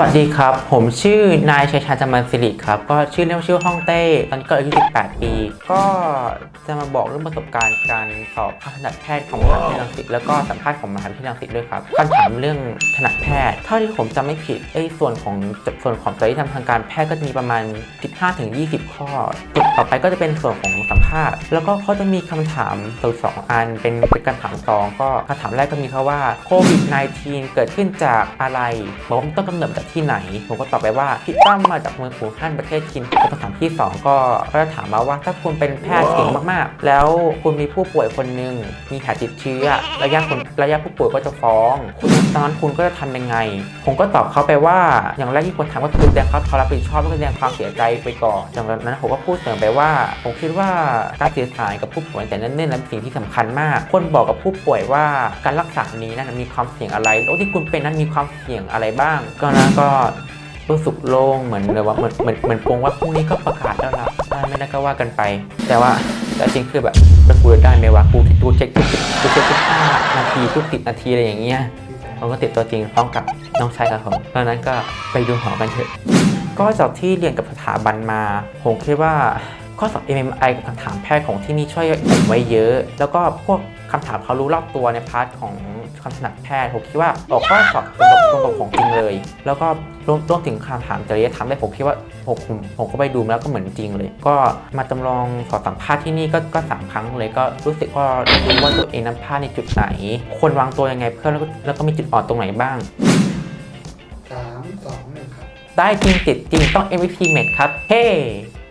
วัสดีครับ ผมชื่อนายชัยชาญจำมันสิริครับ ก็ชื่อเล่นว่าชื่อฮ่องเต้ ตอนนี้ก็อายุ 18 ปี ก็จะมาบอกเรื่องประสบการณ์การสอบเข้าถนัดแพทย์ของมหาวิทยาลัยรังสิตแล้วก็สัมภาษณ์ของมหาวิทยาลัยรังสิตด้วยครับการถามเรื่องถนัดแพทย์ เท่าที่ผมจำไม่ผิดไอ้ส่วนของส่วนของจริยธรรมทางการแพทย์ก็จะมีประมาณ 15-20 ข้อจุดต่อไปก็จะเป็นส่วนของสัมภาษณ์ แล้วก็เขาจะมีคำถามตัวสองอันเป็นเป็นการถามสองก็คำถามแรกก็มีเขาว่าโควิด -19 เกิดขึ้นจากอะไรบอกว่ามันต้นกำเนิดจากที่ไหน ผมก็ตอบไปว่าพี่ตั้มมาจากเมืองอู่ฮั่นประเทศจีนคำถามที่สองก็ก็จะถามมาว่าถ้าคุณเป็นแพทย์เก่งมากๆ แล้วคุณมีผู้ป่วยคนหนึ่งมีแผลติดเชื้อระยะคนระยะผู้ป่วยก็จะฟ้อง คุณตอนนั้นคุณก็จะทำยังไง ผมก็ตอบเขาไปว่าอย่างแรกที่ควรทำก็คือแสดงความรับผิดชอบและแสดงความเสียใจไปก่อนจากนั้นผมก็พูดเสริมไปว่า ผมคิดว่าการสื่อสารกับผู้ป่วยแต่นิ่นๆนั้นเป็นสิ่งที่สำคัญมากควรบอกกับผู้ป่วยว่าการรักษานี้นั้นมีความเสี่ยงอะไรโรคที่คุณเป็นนั้นมีความเสี่ยงอะไรบ้าง ก็นะก็รู้สึกโล่งเหมือนเลยว่าเหมือนเหมือนเหมือนปงว่าพรุ่งนี้ก็ประกาศแล้วล่ะได้ไม่ได้ก็ว่ากันไป แต่ว่าแต่จริงคือแบบมันกูได้ไหมวะกูกูเช็คทุกสิบกูเช็คทุกห้านาทีทุกสิบนาทีอะไรอย่างเงี้ยผมก็ติดตัวจริงพร้อมกับน้องชายครับผมตอนนั้นก็ไปดูหอกันเถอะ ก็จากที่เรียนกับสถาบันมา ผมคิดว่าข้อสอบ MMI กับคำถามแพทย์ของที่นี่ช่วยผมไว้เยอะ แล้วก็พวกคำถามเขารู้รอบตัวในพาร์ทของ คำถนัดแพทย์ผมคิดว่าออกข้อสอบตรงกับตรงกับของจริงเลย แล้วก็รวมรวมถึงคำถามจริยธรรมได้ผมคิดว่าผมผมผมก็ไปดูมาแล้วก็เหมือนจริงเลย ก็มาจำลองสอบสัมภาษณ์ที่นี่ก็ก็สามครั้งเลยก็รู้สึกว่ารู้ว่าตัวเองนั้นพลาดในจุดไหน ควรวางตัวยังไงเพื่อแล้วก็แล้วก็มีจุดอ่อนตรงไหนบ้างสามสองหนึ่งครับ ได้จริงติดจริงต้อง MVP เม็ดครับ เฮ้